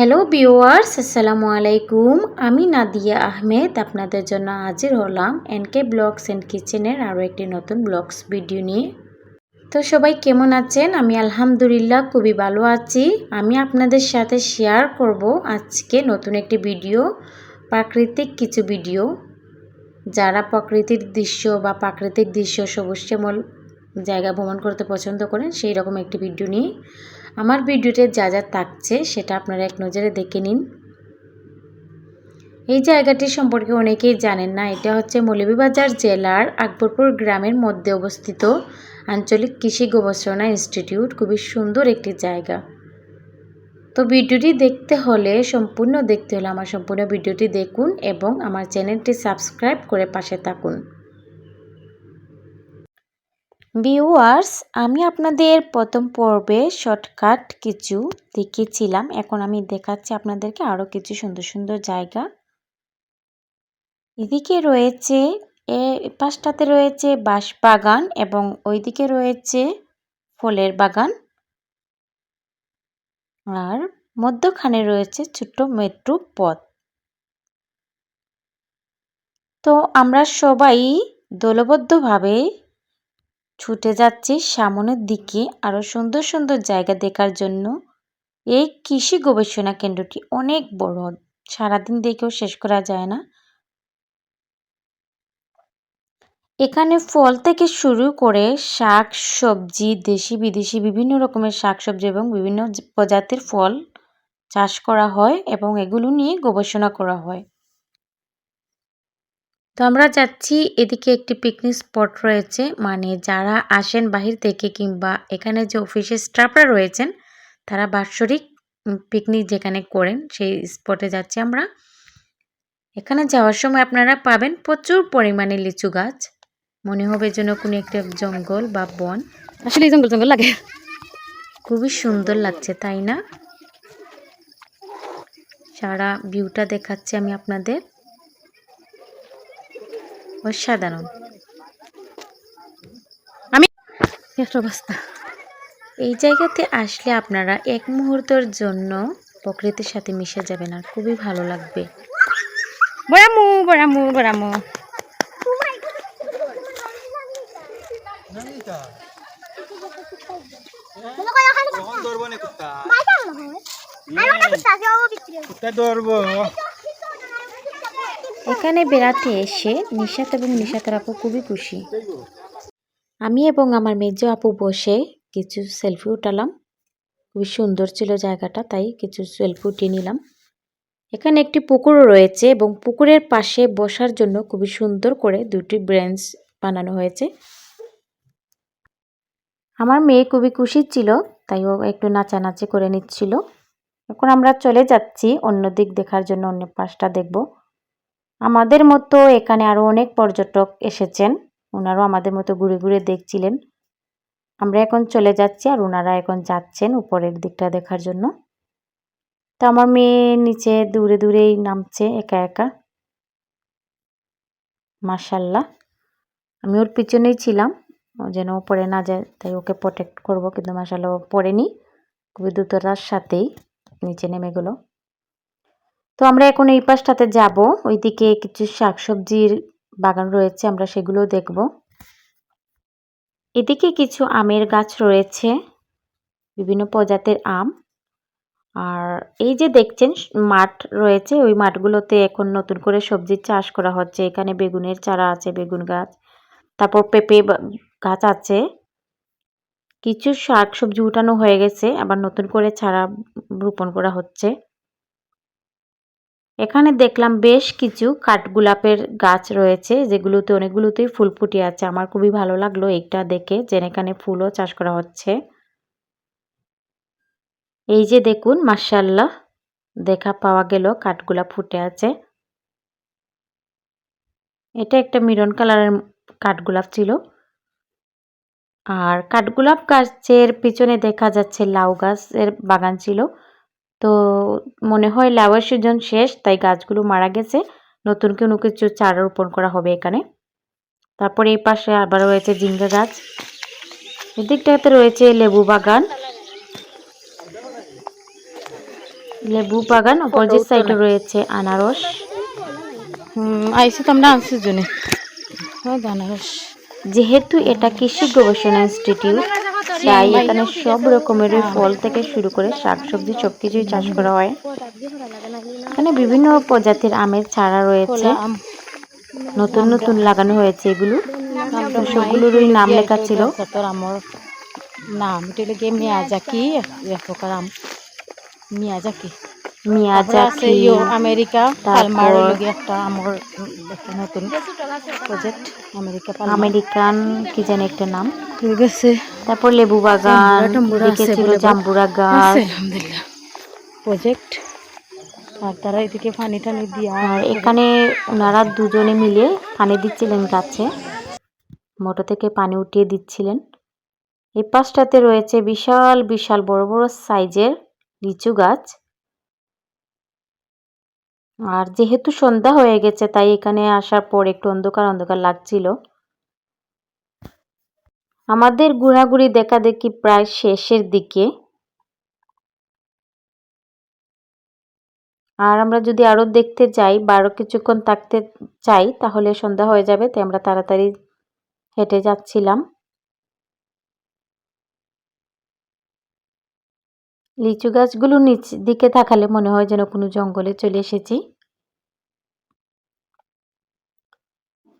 Hello viewers আসসালামু আলাইকুম আমি নাদিয়া আহমেদ। আপনাদের জন্য হাজির হলাম এনকে ব্লগস অ্যান্ড কিচেনের আরও একটি নতুন ব্লগস ভিডিও নিয়ে। তো সবাই কেমন আছেন? আমি আলহামদুলিল্লাহ খুবই ভালো আছি। আমি আপনাদের সাথে শেয়ার করব আজকে নতুন একটি ভিডিও, প্রাকৃতিক কিছু ভিডিও। যারা প্রকৃতির দৃশ্য বা প্রাকৃতিক দৃশ্য সবুজ জায়গা ভ্রমণ করতে পছন্দ করেন সেই রকম একটি ভিডিও নিয়ে। আমার ভিডিওতে যা যা থাকছে সেটা আপনারা এক নজরে দেখে নিন। এই জায়গাটি সম্পর্কে অনেকেই জানেন না, এটা হচ্ছে মৌলভীবাজার জেলার আকবরপুর গ্রামের মধ্যে অবস্থিত আঞ্চলিক কৃষি গবেষণা ইনস্টিটিউট, খুবই সুন্দর একটি জায়গা। তো ভিডিওটি দেখতে হলে, সম্পূর্ণ দেখতে হলে আমার সম্পূর্ণ ভিডিওটি দেখুন এবং আমার চ্যানেলটি সাবস্ক্রাইব করে পাশে থাকুন। ভিউয়ার্স, আমি আপনাদের প্রথম পর্বে শর্টকাট কিছু দেখিয়েছিলাম এখন আমি দেখাচ্ছি আপনাদেরকে আরও কিছু সুন্দর সুন্দর জায়গা। এদিকে রয়েছে, এ পাশটাতে রয়েছে বাঁশ বাগান এবং ওইদিকে রয়েছে ফলের বাগান। আর মধ্যখানে রয়েছে ছোট্ট মেট্রো পথ। তো আমরা সবাই দলবদ্ধভাবে ছুটে যাচ্ছি সামনের দিকে আরও সুন্দর সুন্দর জায়গা দেখার জন্য। এই কৃষি গবেষণা কেন্দ্রটি অনেক বড়, সারাদিন দেখেও শেষ করা যায় না। এখানে ফল থেকে শুরু করে শাক, সবজি, দেশি, বিদেশি বিভিন্ন রকমের শাক সবজি এবং বিভিন্ন প্রজাতির ফল চাষ করা হয় এবং এগুলো নিয়ে গবেষণা করা হয়। তো আমরা যাচ্ছি এদিকে একটি পিকনিক স্পট রয়েছে। মানে যারা আসেন বাহির থেকে কিংবা এখানে যে অফিসের স্টাফরা রয়েছেন তারা বাৎসরিক পিকনিক যেখানে করেন সেই স্পটে যাচ্ছি আমরা। এখানে যাওয়ার সময় আপনারা পাবেন প্রচুর পরিমাণে লিচু গাছ। মনে হবে যেন কোনো একটা জঙ্গল বা বন। আসলে জঙ্গল জঙ্গল লাগে। খুবই সুন্দর লাগছে তাই না? সারা ভিউটা দেখাচ্ছি আমি আপনাদের। অসাধারণ। আমি অবস্থা এই জায়গাতে আসলে আপনারা এক মুহূর্তের জন্য প্রকৃতির সাথে মিশে যাবেন আর খুবই ভালো লাগবে। বড়ামু বড়ামু বড়ামু এখানে বেড়াতে এসে নিশাত এবং নিশাতের আপু খুবই খুশি। আমি এবং আমার মেজো আপু বসে কিছু সেলফি উঠালাম। খুবই সুন্দর ছিল জায়গাটা, তাই কিছু সেলফি উঠিয়ে নিলাম। এখানে একটি পুকুরও রয়েছে এবং পুকুরের পাশে বসার জন্য খুবই সুন্দর করে দুটি ব্রেঞ্চ বানানো হয়েছে। আমার মেয়ে খুবই খুশি ছিল, তাই ও একটু নাচানাচি করে নিচ্ছিল। এখন আমরা চলে যাচ্ছি, অন্য দিক দেখার জন্য অন্য পাশটা দেখব। আমাদের মতো এখানে আরও অনেক পর্যটক এসেছেন। ওনারাও আমাদের মতো ঘুরে ঘুরে দেখছিলেন। আমরা এখন চলে যাচ্ছি আর ওনারা এখন যাচ্ছেন উপরের দিকটা দেখার জন্য। তো আমার মেয়ে নিচে দূরে দূরেই নামছে একা একা। মার্শাল্লাহ আমি ওর পিছনেই ছিলাম। ও যেন ও পড়ে না যায়, তাই ওকে প্রোটেক্ট করব, কিন্তু মার্শাল্লাহ ও পড়েনি। খুবই দ্রুততার সাথেই নিচে নেমে গেলো। তো আমরা এখন এই পাশটাতে যাব। ওইদিকে কিছু শাকসবজির বাগান রয়েছে, আমরা সেগুলো দেখব। এদিকে কিছু আমের গাছ রয়েছে, বিভিন্ন প্রজাতির আম। আর এই যে দেখছেন, মাঠ রয়েছে, ওই মাঠগুলোতে এখন নতুন করে সবজির চাষ করা হচ্ছে। এখানে বেগুনের চারা আছে, বেগুন গাছ, তারপর পেঁপে গাছ আছে। কিছু শাক সবজি উঠানো হয়ে গেছে, আবার নতুন করে চারা রোপণ করা হচ্ছে। এখানে দেখলাম বেশ কিছু কাঠগোলাপের গাছ রয়েছে, যেগুলোতে অনেকগুলোতেই ফুল ফুটে আছে। আমার খুবই ভালো লাগল এইটা দেখে যে এখানে ফুলও চাষ করা হচ্ছে। এই যে দেখুন মার্শাল্লাহ দেখা পাওয়া গেল কাঠগোলাপ ফুটে আছে। এটা একটা মিরন কালারের কাঠগোলাপ ছিল। আর কাঠগোলাপ গাছের পিছনে দেখা যাচ্ছে লাউ গাছের বাগান ছিল। তো মনে হয় লাউয়ের সিজন শেষ তাই গাছগুলো মারা গেছে। নতুন কোনো কিছু চারা রোপণ করা হবে এখানে। তারপরে এই পাশে আবার রয়েছে জিঙ্গা গাছ। এদিকটাতে রয়েছে লেবু বাগান। লেবু বাগান অপোজিট সাইডে রয়েছে আনারস। হুম আইসি তো আমরা আনছি জনে? ও জানারস। যেহেতু এটা কৃষি গবেষণা ইনস্টিটিউট তাই এখানে সব রকমের ফল থেকে শুরু করে শাকসবজি সবকিছুই চাষ করা হয়। এখানে বিভিন্ন প্রজাতির আমের চারা রয়েছে। নতুন নতুন লাগানো হয়েছে এগুলো। সবগুলোরই নাম লেখা ছিল। নাম। এটা গিয়ে মিয়াজাকি এক প্রকার আম। মিয়াজাকি। মিয়াজাকি আমেরিকা পালমার লগে একটা আমার উম, নতুন প্রজেক্ট আমেরিকা আমেরিকান কি জানি একটা নাম। ঠিক আছে তারপর লেবু বাগান জাম্বুরা এদিকে ছিল জাম্বুরা গাছ। আলহামদুলিল্লাহ। প্রজেক্ট আর তারা এদিকে পানি টানি দিয়া আর এখানে ওনারা দুজনে মিলে পানি দিচ্ছিলেন গাছে। মোটর থেকে পানি উঠিয়ে দিচ্ছিলেন। এই পাশটাতে রয়েছে বিশাল বিশাল বড় বড় সাইজের লিচু গাছ। আর যেহেতু সন্ধ্যা হয়ে গেছে, তাই এখানে আসার পর একটু অন্ধকার অন্ধকার লাগছিল। আমাদের ঘোরাঘুরি দেখা দেখি প্রায় শেষের দিকে। আর আমরা যদি আরও দেখতে যাই বা আরও কিছুক্ষণ থাকতে চাই, তাহলে সন্ধ্যা হয়ে যাবে, তাই আমরা তাড়াতাড়ি হেঁটে যাচ্ছিলাম। লিচু গাছগুলো নিচ দিকে তাকালে মনে হয় যেন কোনো জঙ্গলে চলে এসেছি।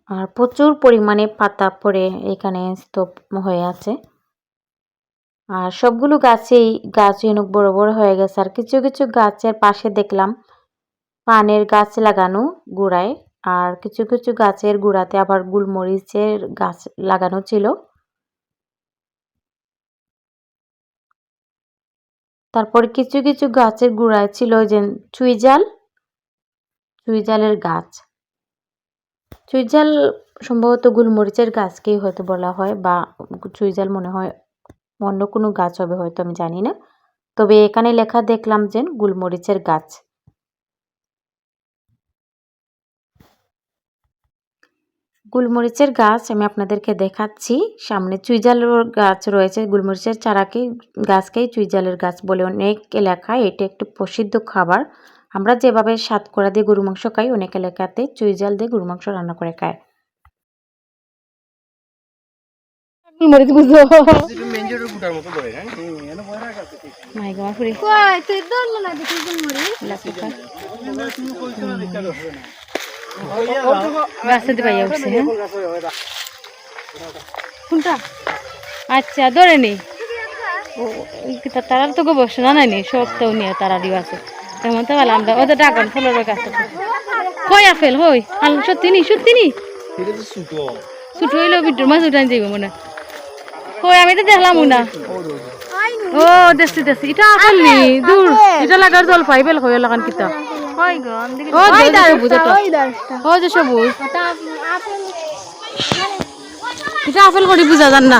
আর প্রচুর পরিমাণে পাতা পড়ে এখানে স্তূপ হয়ে আছে। আর সবগুলো গাছেই গাছ যেন বড় বড় হয়ে গেছে। আর কিছু কিছু গাছের পাশে দেখলাম পানের গাছ লাগানো গোড়ায়, আর কিছু কিছু গাছের গোড়াতে আবার গুলমরিচের গাছ লাগানো ছিল। তারপর কিছু কিছু গাছের গোড়ায় ছিল ওই যে চুইজাল চুইজালের গাছ। চুইজাল সম্ভবত গুলমরিচের গাছকেই হয়তো বলা হয় বা চুইজাল মনে হয় অন্য কোনো গাছ হবে হয়তো, আমি জানি না। তবে এখানে লেখা দেখলাম যে গুলমরিচের গাছ। গুলমরিচের গাছ আমি আপনাদেরকে দেখাচ্ছি। সামনে চুইজালের গাছ রয়েছে। গুলমরিচের চারাকেই গাছকেই চুইজালের গাছ বলে অনেক এলাকায়। এটা একটি প্রসিদ্ধ খাবার। আমরা যেভাবে সাতকরা দিয়ে গরু মাংস খাই অনেক এলাকাতে চুইজাল দিয়ে গরু মাংস রান্না করে খায়। মরিচ হ্যাঁ? আচ্ছা ধরে নি। তারার তো গবেষণা নাই নি? সব তো নিয়ে আছে। তেমন তো ভালো আমরা ওদের ড্রাগন ফলের আছে কই আপেল? হই আল, সত্যি নি সত্যি নি? ছুট হইলেও বিদ্যুর মাছ উঠান যাইব মনে কই, আমি তো দেখলাম না ও, দেখছি দেখছি। এটা আপেল নি, দূর। এটা লাগার জল পাই বেল হয়ে লাগান কিতা। গো? ওই যে সবুজ। ওটা আপেল এটা আপেল করি বুঝা যান না।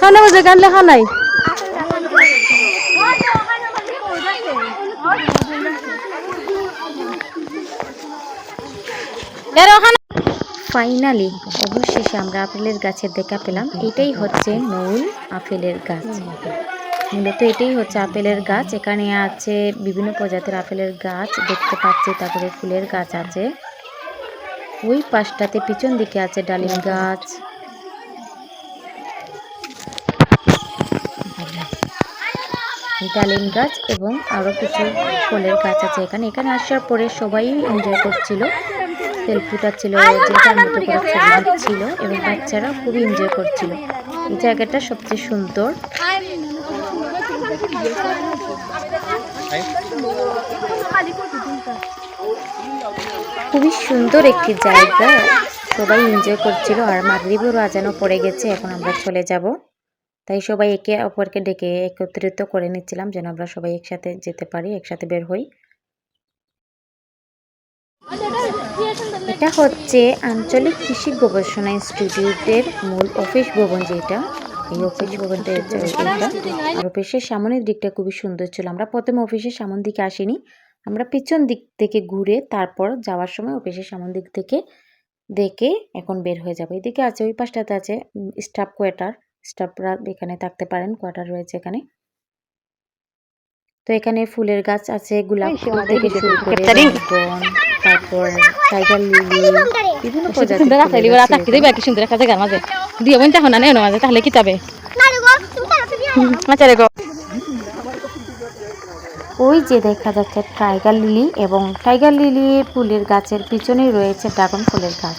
কেন বুঝে গান লেখা নাই? এর ওখানে ফাইনালি অবশেষে আমরা আপেলের গাছের দেখা পেলাম। এটাই হচ্ছে মূল আপেলের গাছ। মূলত এটাই হচ্ছে আপেলের গাছ। এখানে আছে বিভিন্ন প্রজাতির আপেলের গাছ, দেখতে পাচ্ছি তারপরে ফুলের গাছ আছে। ওই পাশটাতে পিছন দিকে আছে ডালিম গাছ। ডালিম গাছ এবং আরও কিছু ফলের গাছ আছে এখানে। এখানে আসার পরে সবাই এনজয় করছিল। সেলফি ছিল ছবি এবং বাচ্চারা খুবই এনজয় করছিল। এই জায়গাটা সবচেয়ে সুন্দর। খুবই সুন্দর একটি জায়গা। সবাই এনজয় করছিল আর মাগরিবেরও আজানও পড়ে গেছে, এখন আমরা চলে যাব। তাই সবাই একে অপরকে ডেকে একত্রিত করে নিচ্ছিলাম যেন আমরা সবাই একসাথে যেতে পারি, একসাথে বের হই। এটা হচ্ছে আঞ্চলিক কৃষি গবেষণা ইনস্টিটিউটের মূল অফিস ভবন যেটা। এই অফিস ভবনটা আর অফিসের সামনের দিকটা খুবই সুন্দর ছিল। আমরা প্রথমে অফিসের সামন দিকে আসিনি। আমরা পিছন দিক থেকে ঘুরে তারপর যাওয়ার সময় অফিসের সামন দিক থেকে দেখে এখন বের হয়ে যাব। এদিকে আছে ওই পাশটাতে আছে স্টাফ কোয়ার্টার স্টাফরা এখানে থাকতে পারেন কোয়ার্টার রয়েছে এখানে। তো এখানে ফুলের গাছ আছে গোলাপ ফুল থেকে শুরু করে। তারপর টাইগার লিলি বিভিন্ন প্রজাতির দিয়ে বোন চাহ না নেই মাঝে, তাহলে কি যাবে আচ্ছা ওই যে দেখা যাচ্ছে, টাইগার লিলি এবং টাইগার লিলি ফুলের গাছের পিছনেই রয়েছে ড্রাগন ফুলের গাছ।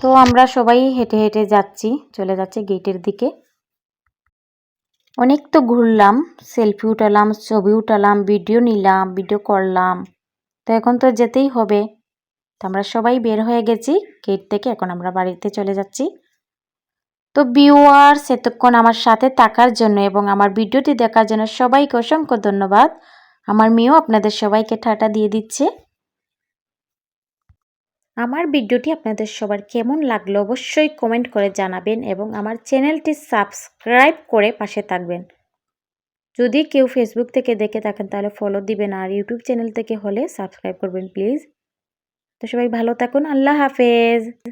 তো আমরা সবাই হেঁটে হেঁটে যাচ্ছি, চলে যাচ্ছে গেটের দিকে। অনেক তো ঘুরলাম, সেলফি উঠালাম, ছবি উঠালাম, ভিডিও নিলাম, ভিডিও করলাম। তো এখন তো যেতেই হবে। তো আমরা সবাই বের হয়ে গেছি, গেট থেকে এখন আমরা বাড়িতে চলে যাচ্ছি। তো ভিউয়ার্স এতক্ষণ আমার সাথে থাকার জন্য এবং আমার ভিডিওটি দেখার জন্য সবাইকে অসংখ্য ধন্যবাদ। আমার মেয়েও আপনাদের সবাইকে ঠাটা দিয়ে দিচ্ছে। আমার ভিডিওটি আপনাদের সবার কেমন লাগল অবশ্যই কমেন্ট করে জানাবেন এবং আমার চ্যানেলটি সাবস্ক্রাইব করে পাশে থাকবেন। যদি কেউ ফেসবুক থেকে দেখে থাকেন তাহলে ফলো দিবেন আর ইউটিউব চ্যানেল থেকে হলে সাবস্ক্রাইব করবেন প্লিজ তো সবাই ভালো থাকুন, আল্লাহ হাফেজ।